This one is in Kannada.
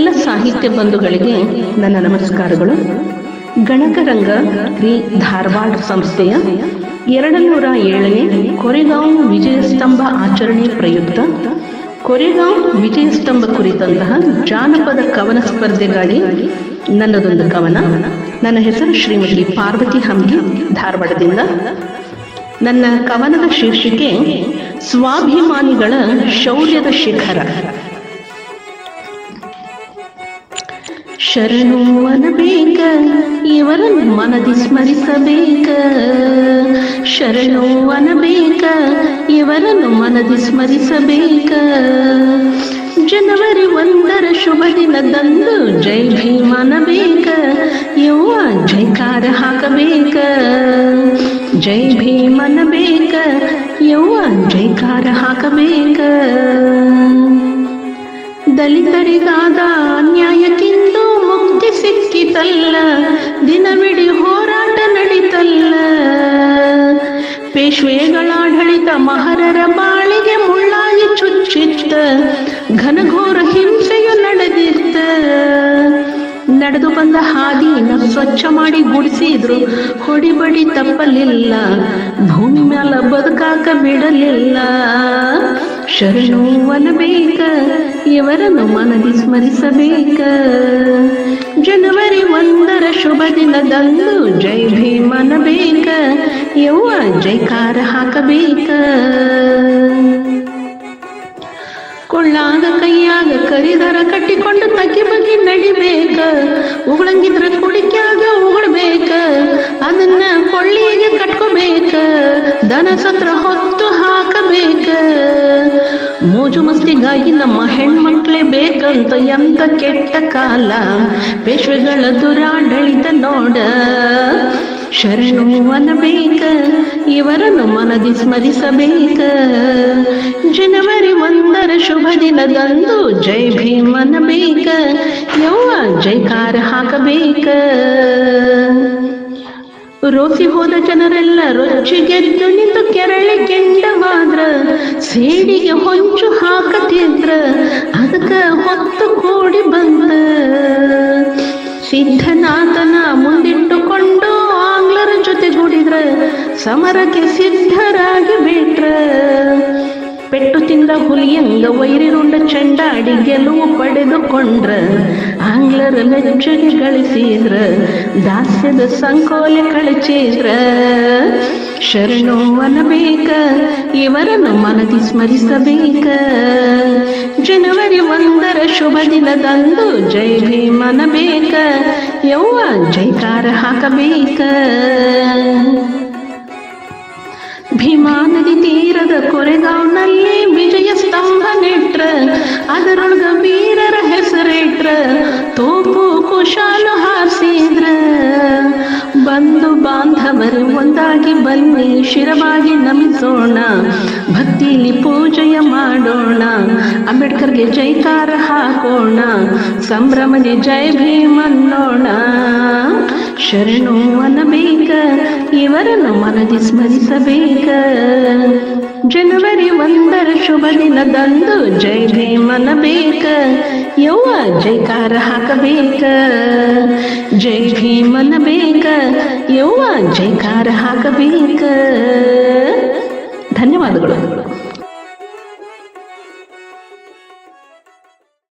ಸಾಹಿತ್ಯ ಬಂಧುಗಳಿಗೆ ನನ್ನ ನಮಸ್ಕಾರಗಳು. ಗಣಕರಂಗ ಶ್ರೀ ಧಾರವಾಡ ಸಂಸ್ಥೆಯ ಎರಡು ನೂರ ಏಳನೇ ಕೊರೆಗಾಂವ್ ವಿಜಯಸ್ತಂಭ ಆಚರಣೆ ಪ್ರಯುಕ್ತ ಕೊರೆಗಾಂವ್ ವಿಜಯಸ್ತಂಭ ಕುರಿತಂತಹ ಜಾನಪದ ಕವನ ಸ್ಪರ್ಧೆಗಾಗಿ ನನ್ನದೊಂದು ಕವನ. ನನ್ನ ಹೆಸರು ಶ್ರೀಮತಿ ಪಾರ್ವತಿ ಹಂಗಿ ಧಾರವಾಡದಿಂದ. ನನ್ನ ಕವನದ ಶೀರ್ಷಿಕೆ ಸ್ವಾಭಿಮಾನಿಗಳ ಶೌರ್ಯದ ಶಿಖರ. ಶರಣು ಅನಬೇಕ ಇವರನ್ನು ಮನದಿ ಸ್ಮರಿಸಬೇಕ. ಶರಣು ಅನಬೇಕ ಇವರನ್ನು ಮನದಿ ಸ್ಮರಿಸಬೇಕ. ಜನವರಿ ಒಂದರ ಶುಭ ದಿನದಂದು ಜೈ ಭೀಮನಬೇಕ ಯವ್ವ ಜೈಕಾರ ಹಾಕಬೇಕ. ಜೈ ಭೀಮನಬೇಕ ಯವ್ವ ಜೈಕಾರ ಹಾಕಬೇಕ. ದಲಿತರಿಗಾದ ಪೇಶ್ವೆಗಳಾಡಳಿತ ಮಹರರ ಬಾಳಿಗೆ ಮುಳ್ಳಾಗಿ ಚುಚ್ಚಿತ್ತ, ಘನಘೋರ ಹಿಂಸೆಯು ನಡೆದಿತ್ತ. ನಡೆದು ಬಂದ ಹಾದಿನ ಸ್ವಚ್ಛ ಮಾಡಿ ಗುಡಿಸಿದ್ರು, ಹೊಡಿಬಡಿ ತಪ್ಪಲಿಲ್ಲ, ಭೂಮಿ ಮ್ಯಾಲ ಬದುಕಾಕ ಬಿಡಲಿಲ್ಲ. ಶರಣು ಒಲಬೇಕ, ಇವರನ್ನು ಮನದಿ ಸ್ಮರಿಸಬೇಕ. ಜನವರಿ ಒಂದರ ಶುಭ ದಿನದಂದು ಜೈ ಭೀಮನಬೇಕ ಯವ್ವ ಜೈಕಾರ ಹಾಕಬೇಕ. ಕೊಳ್ಳಾಗ ಕೈಯಾಗ ಕರಿದರ ಕಟ್ಟಿಕೊಂಡು ತಗ್ಗಿ ಬಗ್ಗಿ ನಡಿಬೇಕ, ಉಗುಳಂಗಿದ್ರ ಕುಡಿಕ್ಯಾಗ ಉಗುಳ್ಬೇಕ, ಅದನ್ನ ಕೊಳ್ಳಿಗೆ ಕಟ್ಕೋಬೇಕ ದನ ಸತ್ರ ಹೊತ್ತು ಮೋಜು ಮಸ್ತಿಗಾಗಿ ನಮ್ಮ ಹೆಣ್ಮಕ್ಳೇ ಬೇಕಂತ ಎಂತ ಕೆಟ್ಟ ಕಾಲ. ಪೇಶ್ವೆಗಳ ದುರಾಡಳಿತ ನೋಡ. ಶರಣು ಅನಬೇಕ ಇವರನ್ನು ಮನದಿ ಸ್ಮರಿಸಬೇಕ. ಜನವರಿ ಒಂದರ ಶುಭ ದಿನದಂದು ಜೈ ಭೀಮನಬೇಕ ಯವ್ವ ಜೈಕಾರ ಹಾಕಬೇಕ. ರೋಸಿ ಹೋದ ಜನರೆಲ್ಲ ರೊಚ್ಚಿಗೆದ್ದು ನಿಂತು ಕೆರಳಿ ಕೆಂಡವಾದ್ರ ಸೇಡಿಗೆ ಹೊಂಚು ಹಾಕತಿದ್ರ ಅದಕ್ಕೆ ಹೊತ್ತು ಕೂಡಿ ಬಂದ. ಸಿದ್ಧನಾಥನ ಮುಂದಿಟ್ಟುಕೊಂಡು ಆಂಗ್ಲರ ಜೊತೆಗೂಡಿದ್ರ, ಸಮರಕ್ಕೆ ಸಿದ್ಧರಾಗಿ ಬಿಟ್ರ. ಪೆಟ್ಟು ತಿಂದ ಹುಲಿಯಂಗ ವೈರಿರುಂಡ ಚಂಡಾಡಿ ಗೆಲುವು ಪಡೆದುಕೊಂಡ್ರ. ಆಂಗ್ಲರ ಮೆಚ್ಚುಗೆ ಗಳಿಸಿದ್ರ, ದಾಸ್ಯದ ಸಂಕೋಲೆ ಕಳಚಿದ್ರ. ಶರಣು ಅನಬೇಕ ಇವರನ್ನು ಮನದಿ ಸ್ಮರಿಸಬೇಕ. ಜನವರಿ ಒಂದರ ಶುಭ ದಿನದಂದು ಜೈ ಭೀಮನಬೇಕ ಯವ್ವ ಜೈಕಾರ ಹಾಕಬೇಕ. ಭೀಮಾ ನದಿ ತೀರದ ಕೊರೆಗಾಂವ್ನಲ್ಲಿ ಬಾಂಧವರು ಒಂದಾಗಿ ಬನ್ನಿ, ಶಿರವಾಗಿ ನಮಿಸೋಣ, ಭಕ್ತಿಲಿ ಪೂಜೆಯ ಮಾಡೋಣ, ಅಂಬೇಡ್ಕರ್ಗೆ ಜೈಕಾರ ಹಾಕೋಣ ಸಂಭ್ರಮದಿ ಜೈ ಭೀಮನ್ನೋಣ ಶರಣು ಅನ್ನಬೇಕ ಇವರನ್ನು ಮನದಿ ಸ್ಮರಿಸಬೇಕ. ಜನವರಿ ಒಂದರ ಶುಭ ದಿನದಂದು ಜೈ ಭೀಮನಬೇಕ ಯವ್ವ ಜೈಕಾರ ಹಾಕಬೇಕ. ಜೈ ಭೀಮನಬೇಕ ಯವ್ವ ಜೈಕಾರ ಹಾಕಬೇಕ. ಧನ್ಯವಾದಗಳು.